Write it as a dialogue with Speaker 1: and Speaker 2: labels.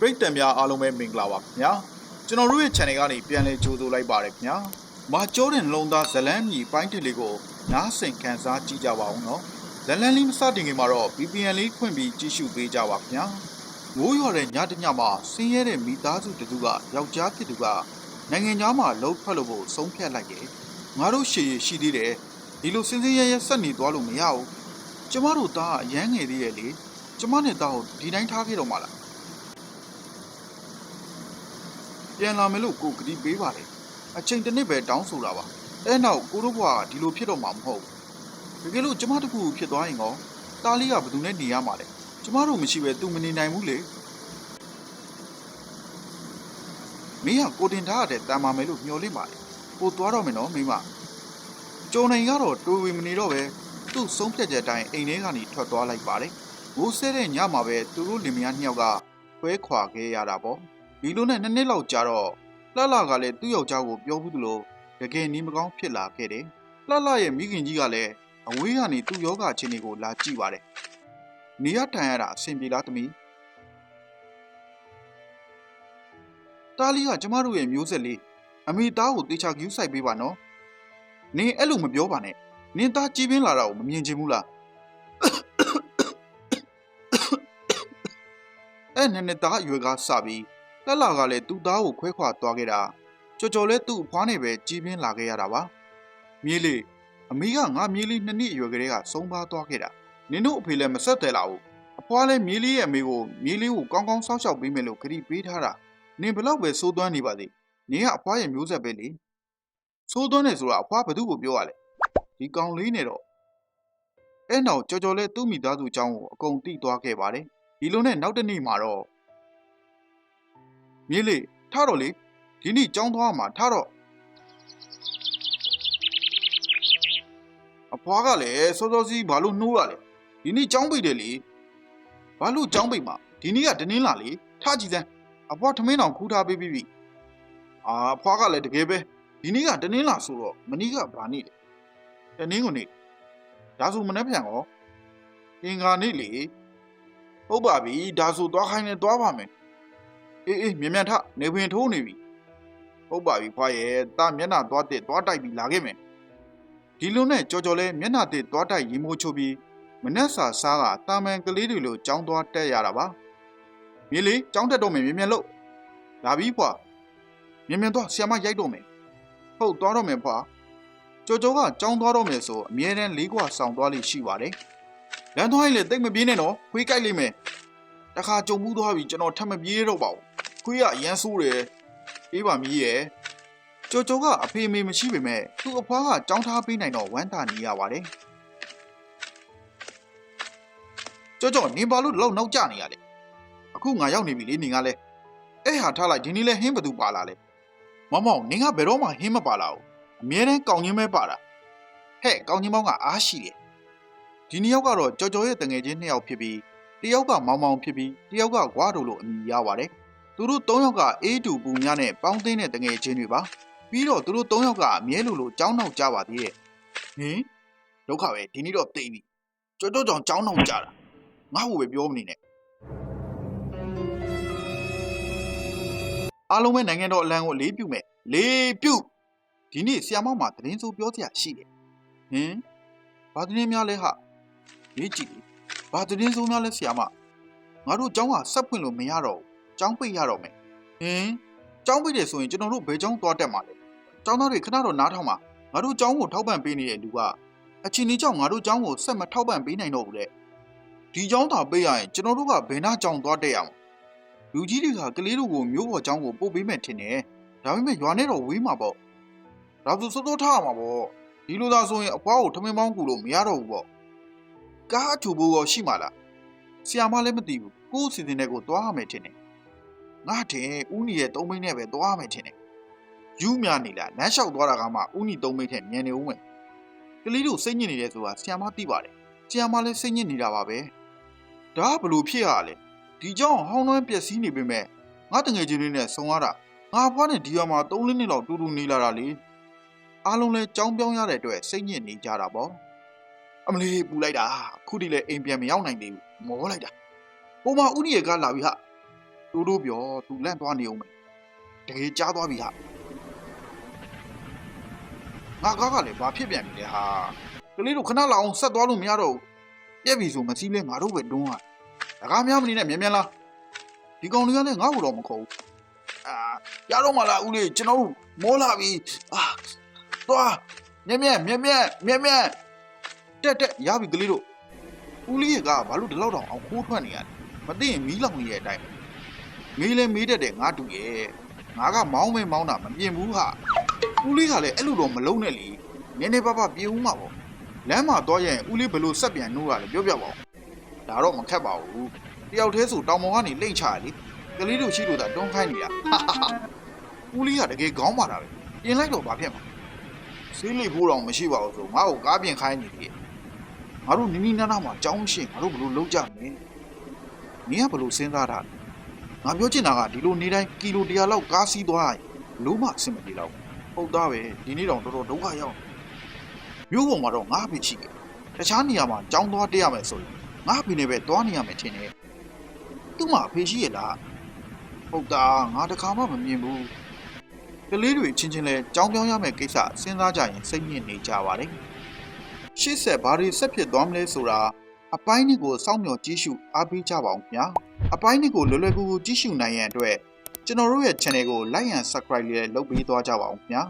Speaker 1: ပရိသတ်များအားလုံးပဲမင်္ဂလာပါခင်ဗျာကျွန်တော်တို့ရဲ့ channel ကနေပြန်လည်ကြိုဆိုလိုက်ပါတယ်ခင်ဗျာမာကျောတင်လုံးသားဇလန်းမြီပိုင်းတစ်လေးကိုနားဆင်ခံစားကြည့်ကြပါဦးနော်ဇလန်းလေးမစတင်ခင်မှာတော့ VPN လေးဖွင့်ပြီးကြည့်ရှုပေးကြပါခင်ဗျာမိုးရွာတဲ့ညတစ်ညမှာဆင်းရဲတဲ့မိသားစုတစ်စုကယောက်ျားဖြစ်သူကနိုင်ငံသားမှာလှုပ်ထွက်လို့ဖို့ဆုံးဖြတ်လိုက်တယ်ငါတို့ရှေ့ရရှိသေးတယ်ဒီလိုစင်းစင်းရဲရဲဆက်နေသွားလို့မရဘူးကျမတို့သားအရန်ငယ်သေးရဲ့လေကျမနဲ့သားကိုဒီတိုင်းထားခဲ့တော့မှလား ပြန်လာမယ်လို့ကိုကတိပေးပါတယ်အချိန်တစ်နှစ်ပဲတောင်းဆိုတာပါအဲ့နောက်ကိုတို့ဘွားကဒီလိုဖြစ်တော့မှာမဟုတ်ဘူးတကယ်လို့ကျမတခုဖြစ်သွားရင်ကောတားလေးကဘယ်သူနဲ့နေရမှာလဲကျမတို့မရှိပဲသူမနေနိုင်ဘူးလေမင်းကကိုတင်ထားရတဲ့တန်မာမယ်လို့မျှော်လင့်ပါတယ်ကိုသွားတော့မယ်နော်မိမကျုံနိုင်ကတော့တိုးဝေမနေတော့ပဲသူ့ဆုံးဖြတ်ချက်အတိုင်းအိမ်ထဲကနေထွက်သွားလိုက်ပါတယ်ဘိုးဆဲတဲ့ညမှာပဲသူတို့လင်မယားနှစ်ယောက်ကခွဲခွာခဲ့ရတာပေါ့ ဒီလိုနဲ့နှစ်နှစ်လောက်ကြာတော့လှလှကလည်းသူ့ယောက်ျားကိုပြောဘူးသလိုတကယ်နီးမကောင်းဖြစ်လာခဲ့တယ်။လှလှရဲ့မိခင်ကြီးကလည်းအဝေးကနေသူ့ယောဂအခြေအနေကိုလာကြည့်ပါတယ်။နေရထိုင်ရတာအဆင်ပြေလားသမီး။တားလီကကျမတို့ရဲ့မျိုးဆက်လေးအမေသားကိုတေချာကျူးဆိုင်ပေးပါနော်။နင်အဲ့လိုမပြောပါနဲ့။နင်သားကြည်ပင်းလာတာကိုမမြင်ချင်ဘူးလား။အဲ့နဲ့နဲ့သားအရွယ်ကစပြီး လက်လာကလည်းသူ့သားကိုခွဲခွာသွားခဲ့တာကြော်ကြော်လဲသူ့အဖွားနဲ့ပဲကြီးပြင်းလာခဲ့ရတာပါမြေးလေးအမေကငါမြေးလေးနှစ်နှစ်အရွယ်ကလေးကဆုံးပါသွားခဲ့တာနင်တို့အဖေလည်းမဆက်တယ်လားဟုတ်အဖွားလည်းမြေးလေးရဲ့အမေကိုမြေးလေးကိုကောင်းကောင်းစောင့်ရှောက်ပေးမယ်လို့ခရီးပေးထားတာနင်ဘလောက်ပဲစိုးသွမ်းနေပါသေးနင်ကအဖွားရဲ့မျိုးဆက်ပဲလေစိုးသွမ်းနေဆိုတာအဖွားဘသူ့ကိုပြောရလဲဒီကောင်လေးနဲ့တော့အဲ့နောက်ကြော်ကြော်လဲသူ့မိသားစုအကြောင်းကိုအကုန်သိသွားခဲ့ပါတယ်ဒီလိုနဲ့နောက်တစ်နေ့မှာတော့ မြေးလေးထားတော့လေဒီနေ့ကြောင်းသွားမှာထားတော့အဖွားကလည်းစောစောစီးဘာလို့နှိုးရလဲဒီနေ့ကြောင်းပိတ်တယ်လေဘာလို့ကြောင်းပိတ်မှာဒီနေ့ကတနင်းလာလေထားကြည့်စမ်းအဖွားထမင်းတော်ခူးထားပေးပြီးပြီအာအဖွားကလည်းတကယ်ပဲဒီနေ့ကတနင်းလာဆိုတော့မနေ့ကဘာနေ့လဲတနင်းကိုနေ့ဒါဆိုမနှက်ပြန်ရောအင်္ဂါနေ့လေဟုတ်ပါပြီဒါဆိုသွားခိုင်းနေသွားပါမယ် အေးအေးမြန်မြန်ထနေဝင်ထိုးနေပြီဟုတ်ပါပြီဖွားရဲ့တာမျက်နှာသွားတက်သွားတိုက်ပြီးလာခဲ့မယ်ဒီလိုနဲ့ကြော်ကြော်လဲမျက်နှာတက်သွားတိုက်ရင်မိုးချုပ်ပြီးမနှက်စာစားကတာမန်ကလေးတွေလိုကြောင်းသွားတက်ရတာပါမြေလေးကြောင်းတက်တော့မယ်မြန်မြန်လို့လာပြီဖွာမြန်မြန်သွားဆီယမရိုက်တော့မယ်ဟုတ်သွားတော့မယ်ဖွာကြော်ကြော်ကကြောင်းသွားတော့မယ်ဆိုအမြဲတမ်းလေးကွာဆောင်သွားလိမ့်ရှိပါတယ်လမ်းသွားရင်လည်းတိတ်မပြေးနဲ့တော့ခွေးကြိုက်လိမ့်မယ်တခါကြုံမှုသွားပြီကျွန်တော်ထပ်မပြေးတော့ပါဘူး ခွေးကအရန်ဆိုးတယ်အေးပါမီးရဲ့ကြော်ကြော်ကအဖေမေမရှိပေမဲ့သူ့အဖွားကကြောင်းထားပေးနိုင်တော့ဝမ်းသာနေရပါတယ်ကြော်ကြော်နင်ဘာလို့ဒီလောက်နောက်ကျနေရလဲအခုငါရောက်နေပြီလေနင်ကလည်းအဲ့ဟာထားလိုက်ဒီနေ့လဲဟင်းဘသူပါလာလဲမောင်မောင်နင်ကဘယ်တော့မှဟင်းမပါလာဘူးအမြဲတမ်းကောင်းချင်းပဲပါတာဟဲ့ကောင်းချင်းမောင်ကအားရှိတယ်ဒီနှစ်ယောက်ကတော့ကြော်ကြော်ရဲ့တငယ်ချင်းနှစ်ယောက်ဖြစ်ပြီးတယောက်ကမောင်မောင်ဖြစ်ပြီးတယောက်ကဂွားတို့လို့အမည်ရပါတယ် သူတို့၃ယောက်ကအေးတူပူများနဲ့ပေါင်းသိမ်းတဲ့တငယ်ချင်းတွေပါပြီးတော့သူတို့၃ယောက်ကအမြဲလိုလိုကြောင်းနောက်ကြပါသေးရဲ့ဟင်ဒုက္ခပဲဒီနေ့တော့သိပြီကြောကြောကြောင်ကြောင်းနောက်ကြတာငါ့ကိုပဲပြောမနေနဲ့အားလုံးပဲနိုင်ငံတော်အလံကိုလေးပြုမယ်လေးပြုဒီနေ့ဆီယမောက်မှာသတင်းစိုးပြောစရာရှိတယ်ဟင်ဘာသတင်းများလဲဟာရေးကြည့်လေဘာသတင်းစိုးများလဲဆီယမငါတို့เจ้าကဆက်ဖွင့်လို့မရတော့ဘူး ကျောင်းပိတ်ရတော့မယ်ဟင်ကျောင်းပိတ်တယ်ဆိုရင်ကျွန်တော်တို့ဘယ်ကျောင်းသွားတက်မှာလဲကျောင်းသားတွေခဏတော့နားထောင်ပါငါတို့ကျောင်းကိုထောက်ပံ့ပေးနေတဲ့လူကအချင်းကြီးကျောင်းငါတို့ကျောင်းကိုဆက်မထောက်ပံ့ပေးနိုင်တော့ဘူးလေဒီကျောင်းသာပိတ်ရရင်ကျွန်တော်တို့ကဘယ်နှကျောင်းသွားတက်ရမှာလူကြီးတွေကကလေးတို့ကိုမျိုးပေါ်ကျောင်းကိုပို့ပေးမယ်ထင်တယ်ဒါပေမဲ့ရွာနဲ့တော့ဝေးမှာပေါ့ဒါဆိုစိုးစိုးထားရမှာပေါ့ဒီလိုသာဆိုရင်အဖွားကိုထမင်းပေါင်းကူလို့မရတော့ဘူးပေါ့ကားအချူဖို့ရောရှိမှာလားဆီယာမလည်းမသိဘူးကိုယ့်အစီအစဉ်နဲ့ကိုသွားရမယ်ထင်တယ် ငါတင်ဦးနီရဲ့သုံးမိန်းနဲ့ပဲသွားမယ်ထင်တယ်။ယူများနေလားလမ်းလျှောက်သွားတာကမှဦးနီသုံးမိန်းထက်မြန်နေဦးမယ်။ကလေးတို့စိတ်ညစ်နေတယ်ဆိုတာဆီယမသိပါတယ်။ဆီယမလည်းစိတ်ညစ်နေတာပါပဲ။ဒါကဘလို့ဖြစ်ရလဲ။ဒီကြောင့်ဟောင်းနှွမ်းပျက်စီးနေပေမဲ့ငါတငယ်ချင်းလေးနဲ့ဆုံရတာငါဖွားနဲ့ဒီရွာမှာ3လနှစ်လောက်တူတူနေလာတာလေ။အားလုံးလဲကြောင်းပြောင်းရတဲ့အတွက်စိတ်ညစ်နေကြတာပေါ့။အမလေးပူလိုက်တာခုထိလဲအိမ်ပြန်မရောက်နိုင်သေးဘူး။မောလိုက်တာ။ပုံမှန်ဦးနီရဲ့ကားလာပြီဟာ။ တူတို့ပြောသူလန့်သွားနေအောင်မယ်တကယ်ကြားသွားပြီဟာငါကားကလည်းဘာဖြစ်ပြန်ပြီလဲဟာကလေးတို့ခဏလောက်အောင်ဆက်သွားလို့မရတော့ဘူးပြက်ပြီဆိုမစည်းလဲငါတို့ပဲတွန်းဟာတကားများမနေနဲ့မြန်မြန်လာဒီကောင်တွေကလည်းငါ့ကိုတော့မခေါ်ဘူးအာရတော့မလားဦးလေးကျွန်တော်တို့မောလာပြီအာသွားမြန်မြန်မြန်မြန်မြန်မြန်တက်တက်ရပြီကလေးတို့ဦးလေးကဘာလို့ဒီလောက်တောင်အောင်ခိုးထွက်နေရလဲမသိရင်မီးလောင်နေတဲ့အတိုင်းပဲ မေးလဲမေးတတ်တယ်ငါတူရဲ့ငါကမောင်းမဲမောင်းတာမမြင်ဘူးဟာဦးလေးကလည်းအဲ့လိုတော့မလုံးနဲ့လေနည်းနည်းပါးပါးပြေဦးမှာပေါ့လမ်းမှာတော့ရင်ဦးလေးဘယ်လိုဆက်ပြန်နှိုးရလဲပြောပြပါဦးဒါတော့မခက်ပါဘူးတယောက်တည်းဆိုတောင်ပေါ်ကနေလိမ့်ချရလေကလေးတို့ရှိလို့သာတွန်းခိုင်းနေတာဟာဟာဟာဦးလေးကတကယ်ခေါင်းပါတာပဲပြင်လိုက်တော့ဘာဖြစ်မှာဆေးလိပ်ဖို့တော့မရှိပါဘူးဆိုငါ့ကိုကားပြင်ခိုင်းနေတယ်ငါတို့နီးနီးနားနားမှာကြောင်းရှင်ငါတို့ဘယ်လိုလုပ်ကြမလဲနင်ကဘယ်လိုစဉ်းစားတာလဲ ငါပြောချင်တာကဒီလိုနေတိုင်းကီလို100လောက်ကားစီးသွားရင်လုံးမအဆင်မပြေတော့ဘူးဟုတ်သားပဲဒီနေ့တော့တော်တော်ဒုက္ခရောက်နေမြို့ပေါ်မှာတော့ငါအဖေရှိတယ်တခြားနေရာမှာကြောင်းသွားတက်ရမယ်ဆိုရင်ငါအဖေနဲ့ပဲသွားနေရမယ်ထင်တယ်သူ့မှာအဖေရှိရလားဟုတ်သားငါတခါမှမမြင်ဘူးကလေးတွေချင်းချင်းလဲကြောင်းပြောင်းရမယ်ကိစ္စစဉ်းစားကြရင်စိတ်ညစ်နေကြပါတယ်ရှေ့ဆက်ဘာတွေဆက်ဖြစ်သွားမလဲဆိုတာအပိုင်းနှစ်ကိုစောင့်မျှော်ကြည့်ရှုအားပေးကြပါအောင်ခင်ဗျာ အပိုင်းတွေကိုလွယ်လွယ်ကူကူကြည့်ရှုနိုင်ရန်အတွက်ကျွန်တော်တို့ရဲ့ channel ကို like and subscribe လေးလုပ်ပေးသွားကြပါအောင်ခင်ဗျာ